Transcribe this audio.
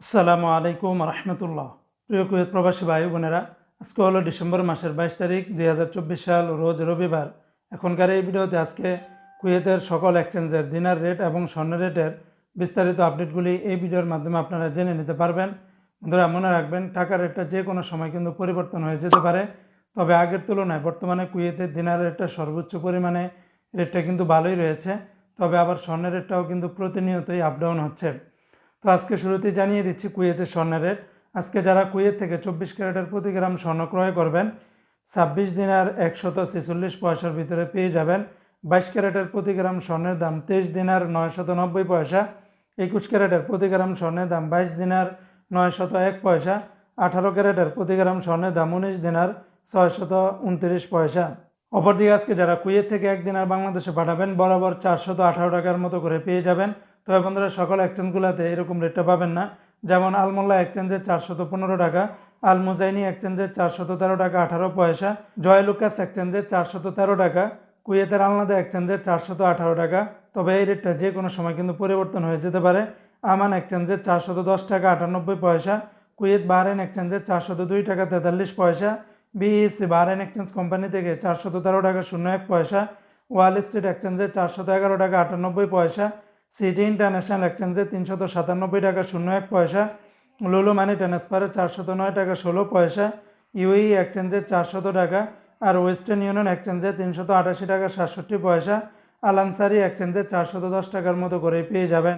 আসসালামু আলাইকুম রহমতুল্লাহ। প্রিয় কুয়েত প্রবাসী ভাই বোনেরা, আজকে হলো ডিসেম্বর মাসের বাইশ তারিখ, দুই হাজার চব্বিশ সাল, রোজ রবিবার। এখনকার এই ভিডিওতে আজকে কুয়েতের সকল এক্সচেঞ্জের দিনার রেট এবং স্বর্ণ রেটের বিস্তারিত আপডেটগুলি এই ভিডিওর মাধ্যমে আপনারা জেনে নিতে পারবেন। বন্ধুরা, মনে রাখবেন, টাকার রেটটা যে কোনো সময় কিন্তু পরিবর্তন হয়ে যেতে পারে। তবে আগের তুলনায় বর্তমানে কুয়েতের দিনার রেটটা সর্বোচ্চ পরিমাণে রেটটা কিন্তু ভালোই রয়েছে। তবে আবার স্বর্ণের রেটটাও কিন্তু প্রতিনিয়তই আপ ডাউন হচ্ছে। তো আজকে শুরুতেই জানিয়ে দিচ্ছি কুয়েতের স্বর্ণের রেট। আজকে যারা কুয়েত থেকে চব্বিশ ক্যারেটের প্রতি গ্রাম স্বর্ণ ক্রয় করবেন, ছাব্বিশ দিনার একশত ছেচল্লিশ পয়সার ভিতরে পেয়ে যাবেন। বাইশ ক্যারেটের প্রতি গ্রাম স্বর্ণের দাম তেইশ দিনার নয়শত নব্বই পয়সা। একুশ ক্যারেটের প্রতি গ্রাম স্বর্ণের দাম বাইশ দিনার নয়শত এক পয়সা। আঠারো ক্যারেটের প্রতি গ্রাম স্বর্ণের দাম উনিশ দিনার ছয়শত উনত্রিশ পয়সা। অপরদিকে আজকে যারা কুয়েত থেকে এক দিনার বাংলাদেশে পাঠাবেন, বরাবর চারশত আঠারো টাকার মতো করে পেয়ে যাবেন। তবে বন্ধুরা, সকল এক্সচেঞ্জগুলোতে এরকম রেটটা পাবেন না। যেমন আলমোল্লা এক্সচেঞ্জের চারশত পনেরো টাকা আল মুজাইনি চারশত তেরো টাকা, আঠারো পয়সা জয় লুকাস এক্সচেঞ্জের চারশত তেরো টাকা, কুয়েতের আলনাদা এক্সচেঞ্জের চারশত আঠারো টাকা। তবে এই রেটটা যে কোনো সময় কিন্তু পরিবর্তন হয়ে যেতে পারে। আমান এক্সচেঞ্জের চারশত দশ টাকা, আটানব্বই পয়সা, কুয়েত বাহরেন এক্সচেঞ্জের চারশত দুই টাকা, তেতাল্লিশ পয়সা বিএসসি বাহরেন এক্সচেঞ্জ কোম্পানি থেকে চারশত তেরো টাকা, শূন্য এক পয়সা, ওয়াল স্ট্রিট এক্সচেঞ্জের চারশত এগারো টাকা, আটানব্বই পয়সা সিটি ইন্টারন্যাশনাল এক্সচেঞ্জে তিনশত সাতানব্বই টাকা শূন্য এক পয়সা লুলু মানি ট্রান্সফারে চারশত নয় টাকা ষোলো পয়সা ইউই এক্সচেঞ্জে চারশত টাকা আর ওয়েস্টার্ন ইউনিয়ন এক্সচেঞ্জে তিনশত আটাশি টাকা সাতষট্টি পয়সা আলানসারি এক্সচেঞ্জে চারশত দশ টাকার মতো করে পেয়ে যাবেন।